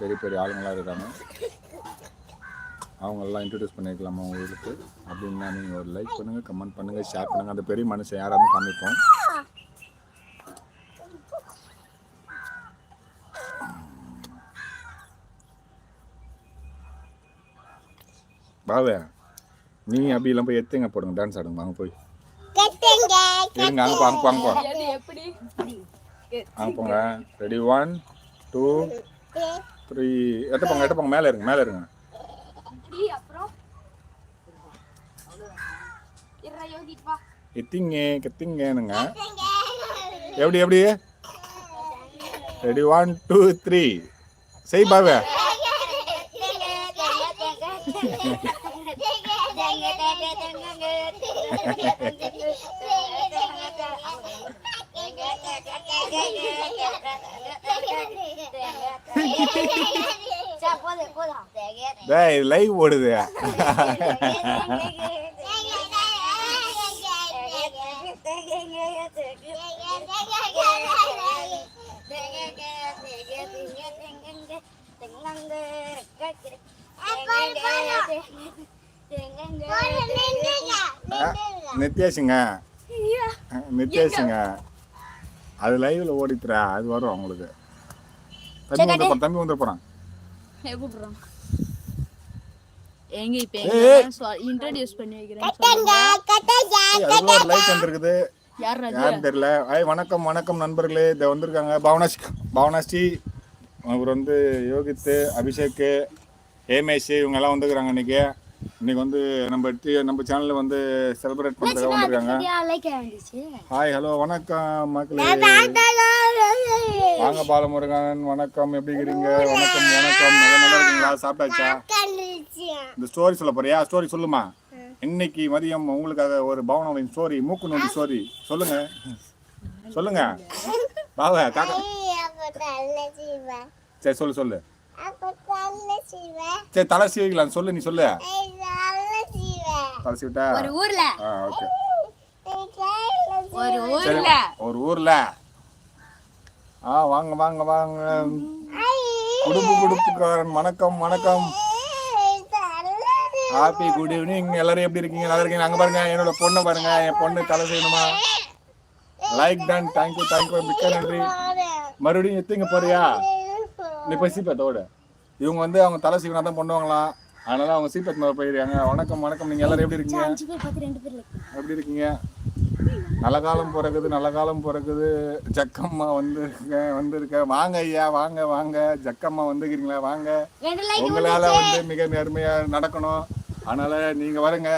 பெரிய பெரிய ஆளுங்களாம் இருக்காங்க. அவங்களெல்லாம் இன்ட்ரடியூஸ் பண்ணிக்கலாமா உங்களுக்கு? அப்படின்னா நீங்கள் ஒரு லைக் பண்ணுங்கள் கமெண்ட் பண்ணுங்கள் ஷேர் பண்ணுங்கள் அந்த பெரிய மனுஷன் யாராவது காமிப்போம். பாவே நீ அப்படிலாம் போய் எத்துங்க போடுங்க டான்ஸ் ஆடுங்க வாங்க போய். இருங்க அங்கே அங்கே போ அங்கே போ அது எப்படி? அங்கே போங்க ரெடி ஒன் டூ த்ரீ எட்ட போங்க எட்ட போங்க மேலே இருங்க. மேலே இருங்க எத்திங்க கத்திங்கனுங்க எப்படி எப்படி? ரெடி ஒன் டூ த்ரீ செய் பாவே டேய் லைவ் ஓடுது நித்யாஷுங்க நித்யாஷுங்க அது லைவ்ல ஓடித்துறா அது வரும் உங்களுக்கு தம்பி வந்து போறான் தம்பி வந்து போறான் கூப்பிடுறோம் எங்க இப்ப. இன்ட்ரடியூஸ் பண்ணி வைக்கிறேன் லைக் வந்திருக்குது யார் தெரியல. ஐய் வணக்கம் வணக்கம் நண்பர்களே. இதை வந்திருக்காங்க பவனாஷ் பவனாஸ்ரீ அவர் வந்து யோகித்து அபிஷேக் ஏமேஷ் இவங்க எல்லாம் வந்துருக்காங்க இன்னைக்கு. இன்னைக்கு வந்து நம்ம நம்ம சேனல்ல வந்து செலிப்ரேட் பண்றதுக்காக வந்திருக்காங்க. ஹாய் ஹலோ வணக்கம் மக்களே. வாங்க பாலமுருகன். வணக்கம். எப்படி இருக்கிறீங்க வணக்கம் வணக்கம். நல்லா இருக்கீங்களா? சாப்பிட்டாச்சா? இந்த ஸ்டோரி சொல்ல போறியா? ஸ்டோரி சொல்லுமா? இன்னைக்கு மதியம் உங்களுக்காக ஒரு பவனவின் ஸ்டோரி மூக்கு நோண்டி ஸ்டோரி சொல்லுங்க. சொல்லுங்க. பாவ காக்கா. சரி சொல்லு சொல்லு. சரி தலை சீவிக்கலாம். சொல்லு நீ சொல்லு. தலை சீவிட்டா ஒரு ஊர்ல. ஓகே. ஒரு ஊர்ல. ஒரு ஊர்ல. ஆ வாங்க வாங்க வாங்க. குடும்ப குடுப்புக்காரன் வணக்கம் வணக்கம். ஹாப்பி குட் ஈவினிங் எல்லாரும் எப்படி இருக்கீங்க? நல்லா இருக்கீங்க அங்க பாருங்க என்னோட பொண்ணை பாருங்க. என் பொண்ணு தலை செய்யணுமா லைக் டன் தேங்க்யூ தேங்க்யூ மிக்க நன்றி. மறுபடியும் எத்திங்க போறியா? நீ போய் சீப்பத்தோட இவங்க வந்து அவங்க தலை சீவனா தான் பண்ணுவாங்களாம் அதனால அவங்க சீப்பத் மேல போயிருக்காங்க. வணக்கம் வணக்கம். நீங்க எல்லாரும் எப்படி இருக்கீங்க? எப்படி இருக்கீங்க? நல்ல காலம் பிறகுது நல்ல காலம் பிறகுது ஜக்கம்மா வந்திருக்கேன் வந்திருக்கேன் வாங்க ஐயா வாங்க வாங்க. ஜக்கம்மா வந்துக்கிறீங்களா? வாங்க. உங்களால வந்து மிக நேர்மையா நடக்கணும். அதனால நீங்க வரங்க.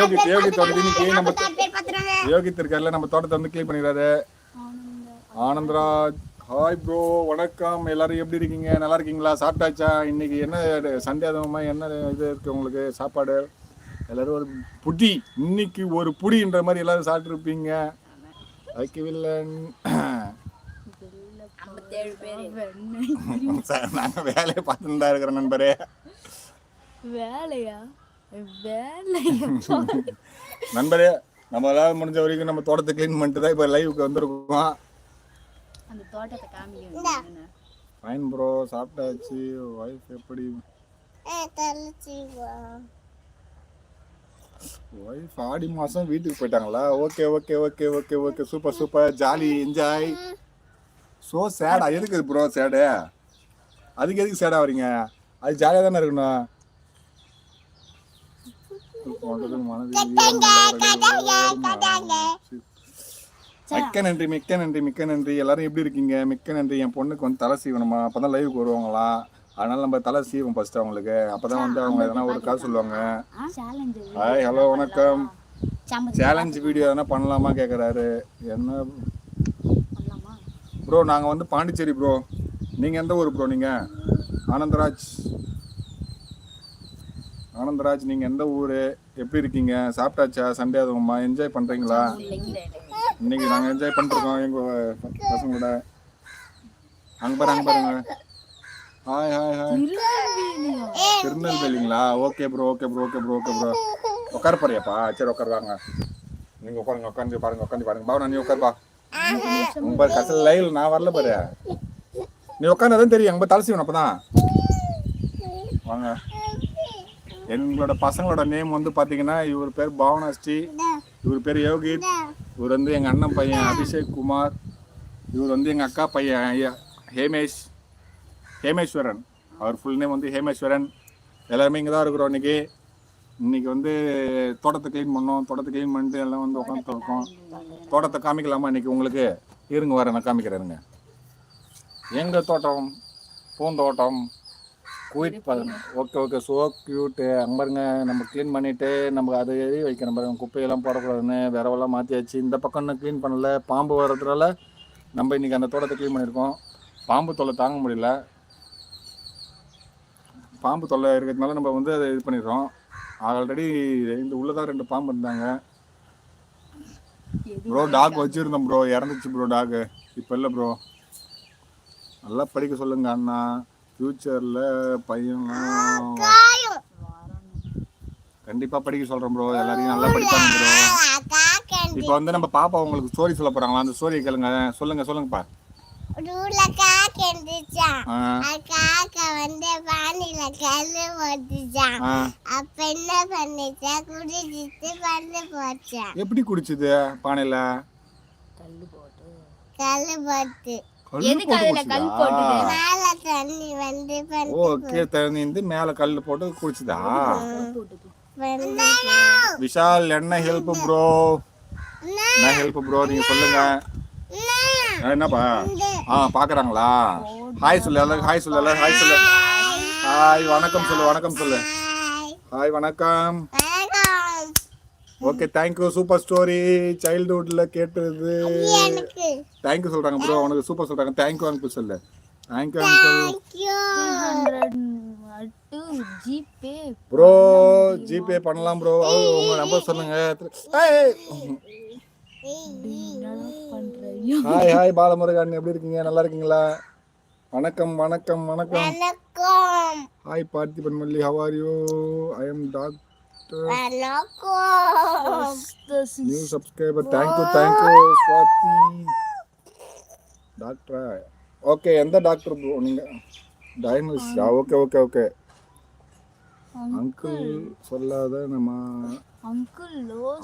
யோகி யோகி தோட்டத்தை இன்னைக்கு நம்ம யோகித் இருக்கார்ல நம்ம தோட்டத்தை வந்து கிளீன் பண்ணிடுறாரு. ஆனந்தராஜ். ஹாய் ப்ரோ வணக்கம். எல்லாரும் எப்படி இருக்கீங்க? நல்லா இருக்கீங்களா? சாப்பிட்டாச்சா? இன்னைக்கு என்ன சண்டே அதுவுமா? என்ன இது இருக்கு உங்களுக்கு? சாப்பாடு? எல்லாரும் ஒரு புடி. இன்னைக்கு ஒரு புடின்ற மாதிரி எல்லாரும் சாப்பிட்ருப்பீங்க வைக்கவில்லன். பேரு. சார் நாங்கள் வேலையை பார்த்துட்டு தான் இருக்கிறோம் நண்பரே. வேலையா? நண்பரே நம்மளால முடிஞ்ச வரைக்கும் நம்ம தோட்டத்தை க்ளீன் பண்ணிட்டு தான் இப்போ லைவுக்கு வந்திருக்கோம். அந்த தோட்டத்தை காமிக்க ஃபைன் ப்ரோ சாப்பிட்டாச்சு. ஒய்ஃப் எப்படி? ஒய்ஃப் ஆடி மாதம் வீட்டுக்கு போயிட்டாங்களா? Okay okay okay okay okay super super jolly enjoy so சேடா எதுக்கு ப்ரோ சேடு அதுக்கு எதுக்கு சேடா வரீங்க அது ஜாலியாக தானே இருக்கணும். மிக்க நன்றி மிக்க நன்றி மிக்க நன்றி. எல்லாரும் எப்படி இருக்கீங்க? மிக்க நன்றி. என் பொண்ணுக்கு வந்து தலை சீவணுமா? அப்பதான் லைவுக்கு வருவாங்களாம் அதனால நம்ம தலை சீவும் ஃபர்ஸ்ட் அவங்களுக்கு. அப்பதான் வந்து அவங்க எதனா ஒரு காசு சொல்லுவாங்க. ஹாய் ஹலோ வணக்கம். சேலஞ்ச் வீடியோ எதனா பண்ணலாமா கேட்குறாரு என்ன? ப்ரோ நாங்கள் வந்து பாண்டிச்சேரி ப்ரோ நீங்கள் எந்த ஊர் ப்ரோ நீங்கள் ஆனந்தராஜ். ஆனந்தராஜ் நீங்கள் எந்த ஊர்? எப்படி இருக்கீங்க? சாப்பிட்டாச்சா? சண்டே அதுவுமா என்ஜாய் பண்ணுறீங்களா இன்னைக்கு நாங்கள் என்ஜாய் பண்ணிருக்கோம் எங்கள் பசங்களோட. அங்கே பாரு அங்கே பாருங்க. Hi hi hi திருநெல்வேலிங்களா? Okay bro okay bro okay bro okay bro உட்கார போறியாப்பா? சரி உட்காரு வாங்க நீங்கள் உட்காருங்க உட்காந்து பாருங்க உட்காந்து பாருங்க. பாவனா நீ உட்காருப்பா ரொம்ப கசல் லைவ் நான் வரல பாரு. நீ உட்காந்து தெரியும். அங்கே தலை செய்யணும் அப்பதான். வாங்க. எங்களோட பசங்களோட நேம் வந்து பாத்தீங்கன்னா இவர் பேர் பாவனாஸ்ரீ இவர் பேர் யோகித் இவர் வந்து எங்கள் அண்ணன் பையன் அபிஷேக் குமார் இவர் வந்து எங்கள் அக்கா பையன் ஐயா ஹேமேஷ் ஹேமேஸ்வரன். அவர் ஃபுல் நேம் வந்து ஹேமேஸ்வரன். எல்லாருமே இங்கே தான் இருக்கிறோம் இன்றைக்கி இன்னைக்கு வந்து தோட்டத்தை க்ளீன் பண்ணோம். தோட்டத்தை க்ளீன் பண்ணிட்டு எல்லாம் வந்து உட்காந்து இருக்கோம். தோட்டத்தை காமிக்கலாமா இன்றைக்கி உங்களுக்கு? இருங்க வர நான் காமிக்கிறேருங்க எங்கள் தோட்டம்? பூந்தோட்டம். குயிட் பதம். ஓகே ஓகே ஸோ க்யூட்டு அங்கே பாருங்க நம்ம க்ளீன் பண்ணிவிட்டு நம்ம அதை எழுதி வைக்கணும் பாருங்க. குப்பையெல்லாம் போடக்கூடாதுன்னு விரவெல்லாம் மாற்றியாச்சு இந்த பக்கம் இன்னும் க்ளீன் பண்ணல. பாம்பு வர்றதுனால நம்ம இன்றைக்கி அந்த தோட்டத்தை க்ளீன் பண்ணியிருக்கோம். பாம்பு தொல்லை தாங்க முடியல. பாம்பு தொல்லை இருக்கிறதுனால நம்ம வந்து அதை இது பண்ணிடுறோம். ஆல்ரெடி இந்த உள்ளதான் ரெண்டு பாம்பு இருந்தாங்க. ப்ரோ டாக் வச்சுருந்தோம் ப்ரோ இறந்துச்சு ப்ரோ டாக் இப்போ இல்லை ப்ரோ நல்லா படிக்க சொல்லுங்க அண்ணா. ஃப்யூச்சரில் பையன்லாம் கண்டிப்பாக படிக்க சொல்கிறேன் ப்ரோ எல்லாரையும் நல்லா படிப்பாங்க ப்ரோ இப்போ வந்து நம்ம பாப்பா உங்களுக்கு ஸ்டோரி சொல்ல போகிறாங்களா அந்த ஸ்டோரி கேளுங்க. சொல்லுங்க சொல்லுங்கப்பா. ரூல காக்க இருந்துச்சான் காக்கா வந்து பானில கல்லு போட்டுச்சான் அப்ப என்ன பண்ணுச்சா? குடிச்சிட்டு பண்ணு போச்சான் எப்படி குடிச்சுது பானையில்? கல்லு போட்டு கல்லு போட்டு. எதுக்கு அதுல கல் போட்டுது? வந்து ஓ கீழே தண்ணி மேலே கல் போட்டு குடிச்சுதா? விஷால் என்ன ஹெல்ப் ப்ரோ என்ன? ஹெல்ப் ப்ரோ நீங்கள் சொல்லுங்க. என்னப்பா? ஆ பார்க்குறாங்களா ஹாய் சொல்லு எல்லாரும் ஹாய் சொல்லு எல்லாரும் ஹாய் சொல்லு. ஹாய் வணக்கம் சொல்லு வணக்கம் சொல்லு. ஹாய் வணக்கம். Okay thank you super story சைல்ட்ஹுட்ல கேட்டது. தேங்க்யூ சொல்றாங்க ப்ரோ உனக்கு சூப்பர் சொல்றாங்க. தேங்க்யூ அங்கிள் சொல்லு. Thank you uncle bro GPay பண்ணலாம் ப்ரோ உங்க நம்பர் சொல்லுங்க. Hi hi Balamurugan. எப்படி இருக்கீங்க? நல்லா இருக்கீங்களா? வணக்கம் வணக்கம் வணக்கம். Hi Parthiban Malli. How are you I am doctor new subscriber thank you thank you Swathi டாக்டரா ஓகே எந்த டாக்டர் ப்ரோ நீங்க டயக்னோசிஸா ஓகே ஓகே ஓகே அங்கிள் சொல்லாத நம்ம அங்கிள்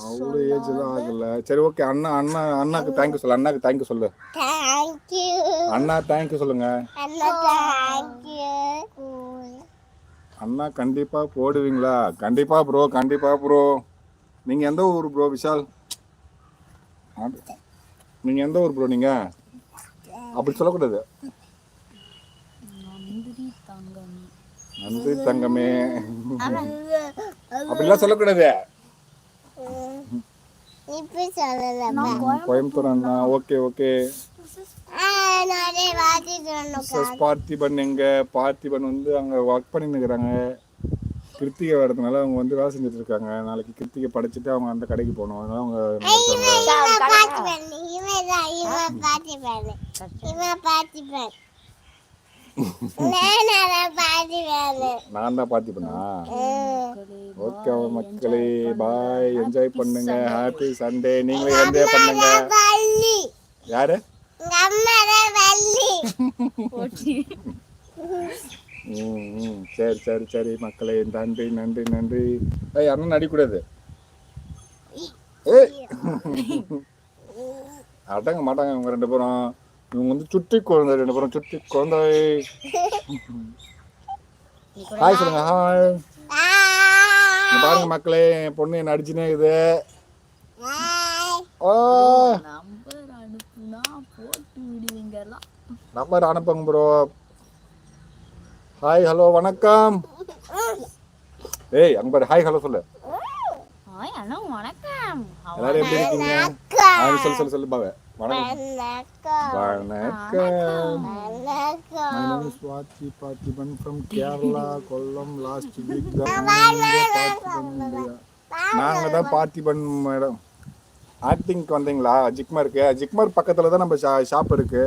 அவ்வளோ ஏஜ் தான் ஆகல சரி ஓகே அண்ணா அண்ணா அண்ணாக்கு தேங்க்யூ சொல்லு அண்ணாக்கு தேங்க்யூ சொல்லு. அண்ணா தேங்க்யூ சொல்லுங்க. அண்ணா தேங்க்யூ அண்ணா கண்டிப்பா போடுவீங்களா? கண்டிப்பா ப்ரோ கண்டிப்பா ப்ரோ நீங்க எந்த ஊர் ப்ரோ விஷால்? நீங்க எந்த ஊர் ப்ரோ நீங்க? அப்படி சொல்லக்கூடாது. நன்றி தங்கம். அப்படிலாம் சொல்லக்கூடாது. கோயம்புத்தூர் அண்ணா ஓகே ஓகே. மிஸ்ஸஸ் பார்த்திபன் எங்க? பார்த்திபன் வந்து அங்க ஒர்க் பண்ணிட்டு இருக்கிறாங்க கிருத்திகை வரதுனால அவங்க வந்து வேலை செஞ்சுட்டு இருக்காங்க நாளைக்கு கிருத்திகை படிச்சுட்டு அவங்க அந்த கடைக்கு போகணும். அதனால அவங்க நான் தான் பார்த்திபனா. ஓகே மக்களே பாய் என்ஜாய் பண்ணுங்க. ஹாப்பி சண்டே நீங்களும் என்ஜாய் பண்ணுங்க. யாரு? ம் ம். சரி சரி சரி. மக்களே நன்றி நன்றி நன்றி. ஏய் அண்ணன் அடிக்கூடாது ஏய். அடங்க மாட்டாங்க இவங்க ரெண்டு பேரும். இவங்க வந்து சுட்டி குழந்தை ரெண்டு பேரும் சுட்டி குழந்தை. ஹாய் சொல்லுங்க ஹாய் பாருங்க மக்களே என் பொண்ணு என்ன அடிச்சுனே இருக்குது. ஓ நம்பர் அனுப்புனா போட்டு விடுவீங்கலாம் நம்பர் அனுப்புங்க ப்ரோ ஹாய் ஹலோ வணக்கம். ஏய் அங்க பாரு ஹாய் ஹலோ சொல்லு. ஹாய் அண்ணா வணக்கம். எல்லாரும் எப்படி இருக்கீங்க? ஆ, சொல்லு சொல்லு சொல்லு பாவே. வணக்கம். வணக்கம். வணக்கம். வணக்கம். My name is Swati Parthiban from Kerala, Kollam. Last week தான் பார்த்திபன் மேடம். ஆக்டிங்க்கு வந்தீங்களா? ஜிக்மருக்கு ஜிக்மர் பக்கத்துல தான் நம்ம ஷாப் இருக்கு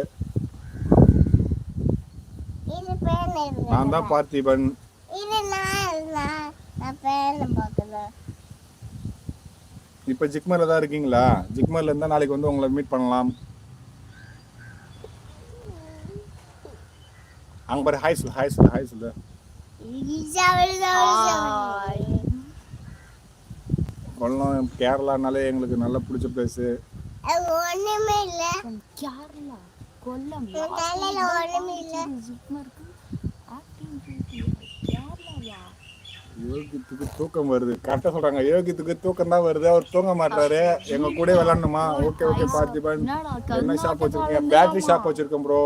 இது பேர் இருக்கு நான் தான் பார்த்திபன். இப்போ ஜிக்மர்ல தான் இருக்கீங்களா? ஜிக்மர்ல இருந்தா நாளைக்கு வந்து உங்களை மீட் பண்ணலாம். அங்க பாரு ஹாய் சொல்லு ஹாய் சொல்லு. ஹாய் சொல்லு கொல்லம் கேரளானாலே எங்களுக்கு நல்லா பிடிச்ச பிளேஸு ஒண்ணுமே இல்ல. கேரளா? கொல்லம் ஒண்ணுமே இல்ல. யோகித்துக்கு தூக்கம் வருது கரெக்டாக சொல்றாங்க யோகித்துக்கு தூக்கம் தான் வருது அவர் தூங்க மாட்டாரு எங்க கூட விளாடணுமா ஓகே ஓகே பார்த்திபன் என்னடா என்ன ஷாப் வச்சிருக்கீங்க பேட்டரி ஷாப் வச்சிருக்கேன் ப்ரோ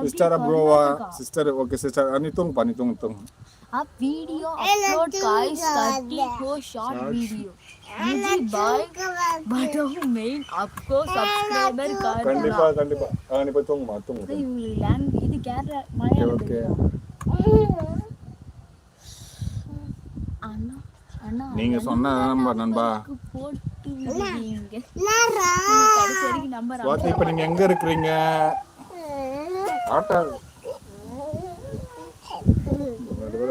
சிஸ்டரா ப்ரோவா சிஸ்டர் ஓகே சிஸ்டர் நீ தூங்குப்பா நீ தூங்கு தூங்கு आप video upload guys 34 short video ji bye but main आपको सब्सक्राइबर कर கண்டிப்பா கண்டிப்பா ஆ, நீ போய் தூங்குமா தூங்கு இவங்களுக்கு லேண்ட் இது கேரளா மலையாளம் ஓகே நீங்க சொன்ன நம்ப நண்பா. போட்டு இப்ப நீங்க எங்க இருக்கிறீங்க? ஆட்டா.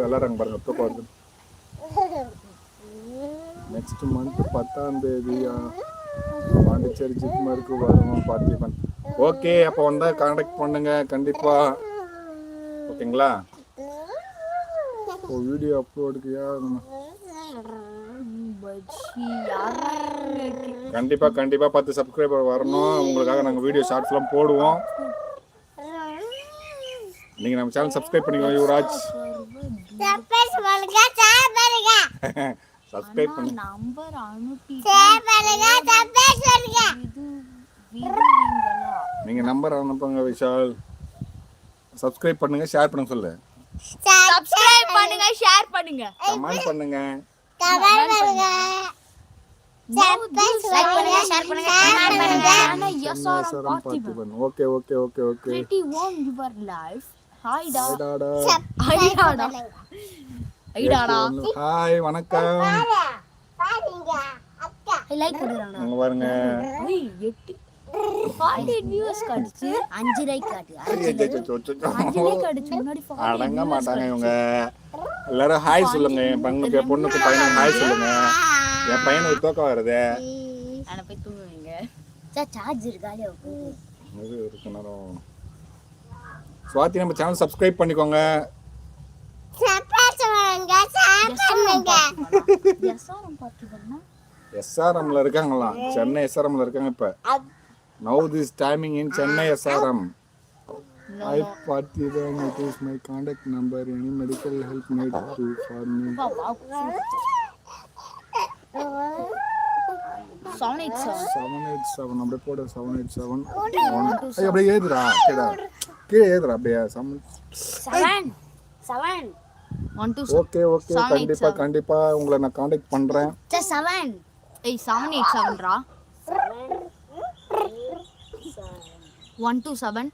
விளாடுறாங்க பாருங்க தூக்கம் வருது. நெக்ஸ்ட் மந்த் பத்தாம் தேதியா? பாண்டிச்சேரி ஜிப்மருக்கு வருவோம் பார்த்திபன். ஓகே அப்போ வந்தா கான்டாக்ட் பண்ணுங்க கண்டிப்பா. ஓகேங்களா இப்போ வீடியோ அப்லோடுக்கு யாரா? கண்டிப்பா கண்டிப்பா பத்து சப்ஸ்கிரைபர் வரணும் உங்களுக்காக நாங்க வீடியோ ஷார்ட்ஸ்லாம் போடுவோம் நீங்க நம்ம சேனல் சப்ஸ்கிரைப் பண்ணிக்கோங்க யுவராஜ் பண்ணுங்க சப்ஸ்கிரைப் பண்ணி நம்பர் அனுப்பி ஷேர் நீங்க நம்பர் அனுப்புங்க விஷால் சப்ஸ்கிரைப் பண்ணுங்க ஷேர் பண்ணுங்க சொல்லு சப்ஸ்கிரைப் பண்ணுங்க ஷேர் பண்ணுங்க கமெண்ட் பண்ணுங்க okay okay okay okay pretty warm your life. Hi டா tata hi tata hi tata hi வணக்கம். பாருங்க அக்கா. லைக் அங்க பாருங்க. எட்டு. அடங்க மாட்டாங்க இவங்க. எல்லாரும் ஹாய் சொல்லுங்க. என் பையனுக்கு என் பொண்ணுக்கு பையனுக்கு ஹாய் சொல்லுங்க. என் பையனுக்கு தூக்கம் வருது. போய் தூங்குவீங்க. சார்ஜ் இருக்கு? நேரம் சுவாதி நம்ம சேனல் சப்ஸ்கிரைப் பண்ணிக்கோங்க. எஸ்ஆர்எம்ல இருக்காங்களாம். சென்னை எஸ்ஆர்எம்ல இருக்காங்க இப்ப. Now this timing in Chennai S R M I Parthiban it is my contact number any medical help need to for me seven eight seven seven eight seven அப்படியே போடு செவன் எயிட் செவன் ஒன் அப்படியே ஏதுடா கீழே கீழே ஏதுடா அப்படியே seven seven seven one two okay okay கண்டிப்பா கண்டிப்பா உங்களை நான் காண்டாக்ட் பண்றேன். சார் செவன் ஏய் seven eight செவன்ரா one two seven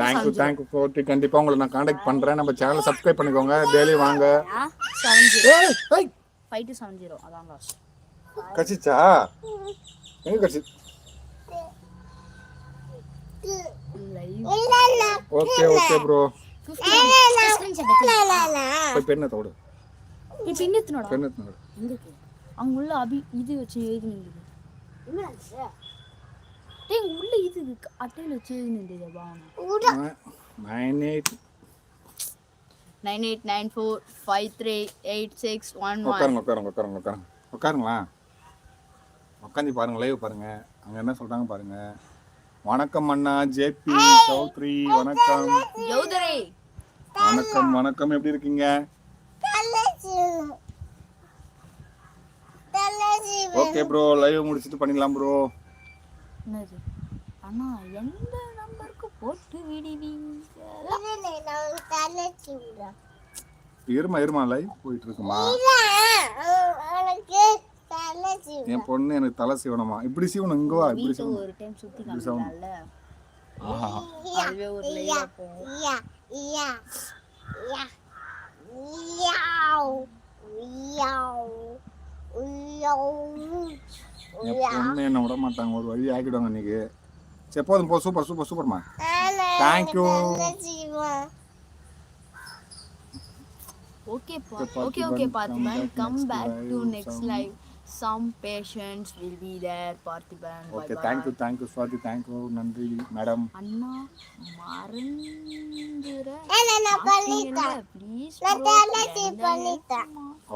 thank you thank you okay கண்டிப்பா உங்களை நான் காண்டாக்ட் பண்றேன். நம்ம சேனலை சப்ஸ்கிரைப் பண்ணிக்கோங்க. டெய்லி வாங்க. ஃபைவ் டூ செவன் ஜீரோ அதான் லாஸ்ட் கடிச்சிச்சா எங்க இல்ல ஓகே ஓகே ப்ரோ போய் பெண்ணை தோடு. பெண்ணை தோடு. எங்க இருக்கு? அங்க உள்ள அபி இது வச்சு எழுதி டேய் இங்க உள்ள இது இருக்கு. அட்டையில வச்சு எழுதி நின்றுது Bhavana nine eight. Nine eight nine four five three eight six one உட்காருங்க உட்காருங்க உட்காருங்க உட்காருங்க உட்காருங்களா உட்காந்து பாருங்க லைவ் பாருங்க. அங்க என்ன சொல்றாங்க பாருங்க. வணக்கம் அண்ணா ஜேபி சௌத்ரி வணக்கம். யோதரே. வணக்கம் வணக்கம். எப்படி இருக்கீங்க? ஓகே ப்ரோ லைவ் முடிச்சிட்டு பண்ணிடலாம் ப்ரோ என்னது? அண்ணா எந்த நம்பருக்கு போட்டு விடுவீங்க இருமா இருமா லைவ் போயிட்டு இருக்குமா என் பொண்ணு எனக்கு தலை சீவனமா? இப்படி சீவனம் இங்க வா இப்படி சீவனம் ஒரு டைம் சுத்தி காமிக்கலாம்ல? ஆஹா. அதுவே ஒரு லைவ் போகும். யா யா யா யாவ் யாவ் யாவ் என்ன விட மாட்டாங்க. ஒரு வழி ஆக்கிடுவாங்க இன்னைக்கு. சரி போதும் போ சூப்பர் சூப்பர் சூப்பர்மா. Thank you. Okay Okay, okay okay come come back back next to live, next live some patients will be there Parthiban bye okay. Thank you thank you Swathi thank you நன்றி madam அண்ணா மறந்துற நான் பண்ணிட்டேன் please நான் தலசி பண்ணிட்டேன்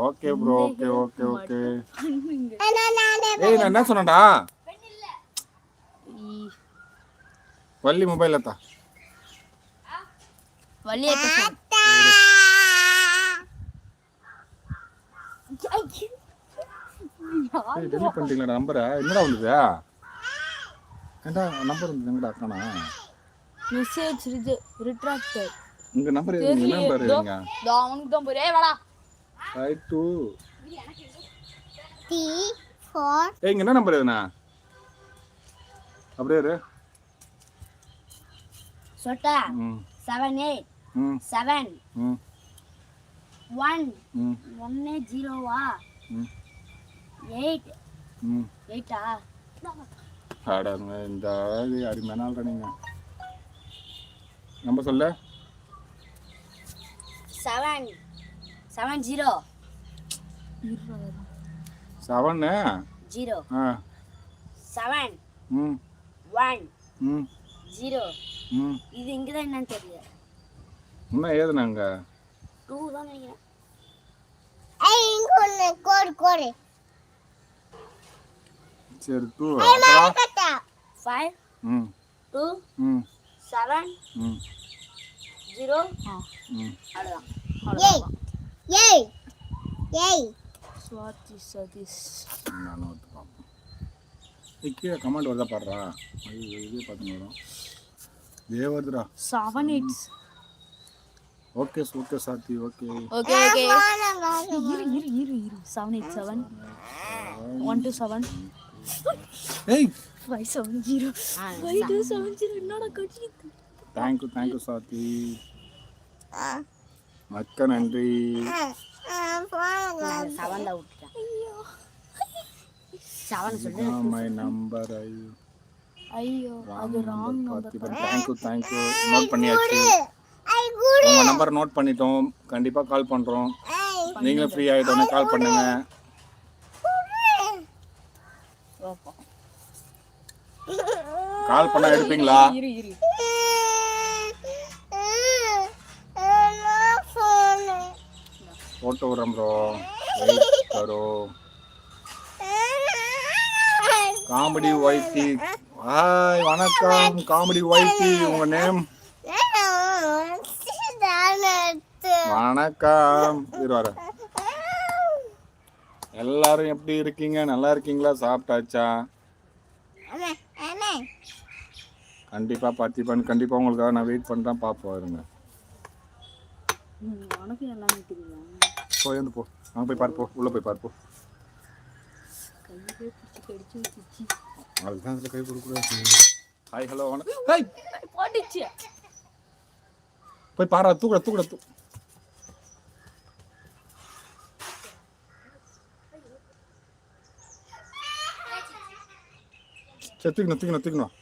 okay bro okay okay okay ஏய் நான் என்ன சொன்னேன்டா வள்ளி மொபைல் தா வழியே பேசுறேன் ஏய் டெலிட் பண்ணிட்டீங்களா நம்பரை என்னடா வந்தது ஏண்டா நம்பர் வந்து எங்கடா காணா மெசேஜ் ரிட்ராக்டட் உங்க நம்பர் என்ன நம்பர் எங்க தோ அவனுக்கு தான் போறே வாடா. ஃபைவ் டூ டி ஃபோர் ஏய் இங்க என்ன நம்பர் எதுனா அப்படியே இரு. சொட்டா ம். செவன் எயிட் ம். செவன் ம். ஒன் ம். ஒன்னு ஜீரோவா ம். எயிட் எயிட்டா அடங்க இந்த அழகு அருமையான நீங்க. நம்பர் சொல்ல. Seven seven zero seven zero ஆ. செவன் ம் ஒன் ம் ஜீரோ ம் இது இங்கே தான் என்னன்னு தெரியல. இன்னும் ஏதுனாங்க டூ தான் நினைக்கிறேன். கோடு கோடு. சரி டூ ஃபைவ் டூ செவன் ம். ஜீரோ ம். அவ்வளோதான் ஏய் ஏய் ஏய் சுவாதி சதீஷ். நான் ஒத்து பார்ப்போம். ஏய், கீழே கமெண்ட் வருதா பாடுறா? ஐயோ இதே பார்த்துன்னு வரும். இதே வருதுடா. செவன் எயிட் ஓகே ஓகே சாத்தி ஓகே. Okay okay. இரு இரு இரு இரு. Seven eight seven one two seven ஏய். Five seven zero five two seven zero என்னடா கட்டிட்டு தேங்க்யூ தேங்க்யூ சாத்தி மக்க நன்றி. செவன்ல விட்டுட்டேன். செவன் மை நம்பர் ஐ ஐயோ அது wrong Parthiban thank you thank you note பண்ணியாச்சு. உங்க நம்பர் நோட் பண்ணிட்டோம். கண்டிப்பா கால் பண்றோம். நீங்களும் ஃப்ரீ ஆயிட்டோன்னே கால் பண்ணுங்க. கால் பண்ணா எடுப்பீங்களா? இரு இரு போட்டு விடுறேன் bro comedy Y T hi வணக்கம். காமெடி ஒய்டி உங்க நேம் வணக்கம். இரு வரேன் எல்லாரும் எப்படி இருக்கீங்க? நல்லா இருக்கீங்களா? சாப்பிட்டாச்சா? கண்டிப்பா பார்த்திபன் கண்டிப்பா உங்களுக்காக நான் வெயிட் பண்றேன் பாப்போம் இருங்க. போய் வந்து போ. அங்க போய் பாரு போ. உள்ள போய் பாரு போ. கையிலே பிடிச்சி கடிச்சு வச்சிச்சு அதுதான் இதுல கை கொடுக்கூடாது ஹாய் ஹலோ வணக்கம். போய் பாரா தூக்குற தூக்குற தூ சரி தூக்கணும் தூக்கணும்